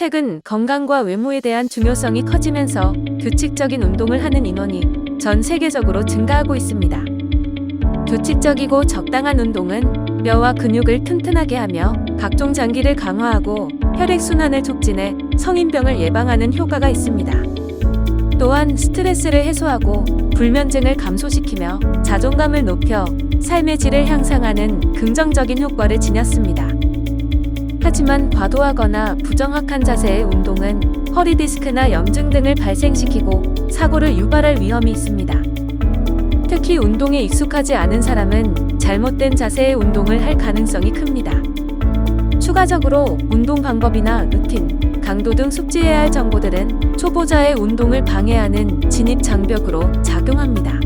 최근 건강과 외모에 대한 중요성이 커지면서 규칙적인 운동을 하는 인원이 전 세계적으로 증가하고 있습니다. 규칙적이고 적당한 운동은 뼈와 근육을 튼튼하게 하며 각종 장기를 강화하고 혈액순환을 촉진해 성인병을 예방하는 효과가 있습니다. 또한 스트레스를 해소하고 불면증을 감소시키며 자존감을 높여 삶의 질을 향상하는 긍정적인 효과를 지녔습니다. 하지만 과도하거나 부정확한 자세의 운동은 허리 디스크나 염증 등을 발생시키고 사고를 유발할 위험이 있습니다. 특히 운동에 익숙하지 않은 사람은 잘못된 자세의 운동을 할 가능성이 큽니다. 추가적으로 운동 방법이나 루틴, 강도 등 숙지해야 할 정보들은 초보자의 운동을 방해하는 진입 장벽으로 작용합니다.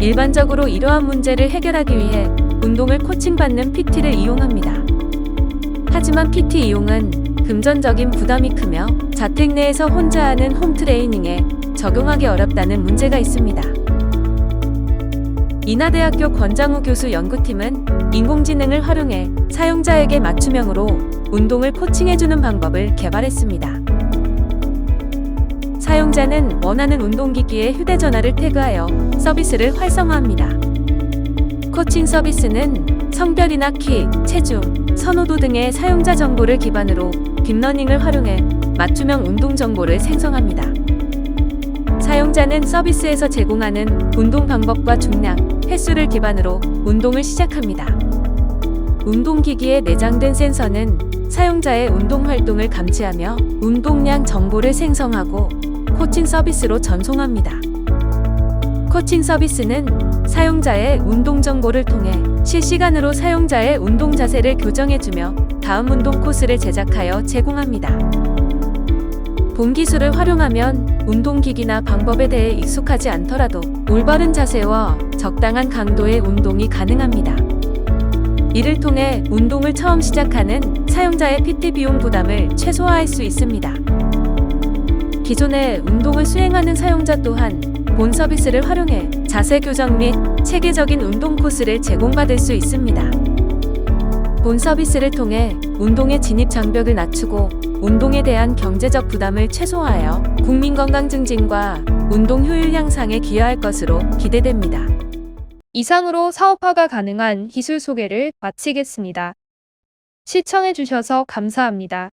일반적으로 이러한 문제를 해결하기 위해 운동을 코칭받는 PT를 이용합니다. 하지만 PT 이용은 금전적인 부담이 크며 자택 내에서 혼자 하는 홈 트레이닝에 적용하기 어렵다는 문제가 있습니다. 인하대학교 권장우 교수 연구팀은 인공지능을 활용해 사용자에게 맞춤형으로 운동을 코칭해주는 방법을 개발했습니다. 사용자는 원하는 운동기기에 휴대전화를 태그하여 서비스를 활성화합니다. 코칭 서비스는 성별이나 키, 체중, 선호도 등의 사용자 정보를 기반으로 딥러닝을 활용해 맞춤형 운동 정보를 생성합니다. 사용자는 서비스에서 제공하는 운동 방법과 중량, 횟수를 기반으로 운동을 시작합니다. 운동기기에 내장된 센서는 사용자의 운동 활동을 감지하며 운동량 정보를 생성하고 코칭 서비스로 전송합니다. 코칭 서비스는 사용자의 운동 정보를 통해 실시간으로 사용자의 운동 자세를 교정해주며 다음 운동 코스를 제작하여 제공합니다. 본 기술을 활용하면 운동기기나 방법에 대해 익숙하지 않더라도 올바른 자세와 적당한 강도의 운동이 가능합니다. 이를 통해 운동을 처음 시작하는 사용자의 PT 비용 부담을 최소화할 수 있습니다. 기존에 운동을 수행하는 사용자 또한 본 서비스를 활용해 자세 교정 및 체계적인 운동 코스를 제공받을 수 있습니다. 본 서비스를 통해 운동의 진입 장벽을 낮추고 운동에 대한 경제적 부담을 최소화하여 국민 건강 증진과 운동 효율 향상에 기여할 것으로 기대됩니다. 이상으로 사업화가 가능한 기술 소개를 마치겠습니다. 시청해주셔서 감사합니다.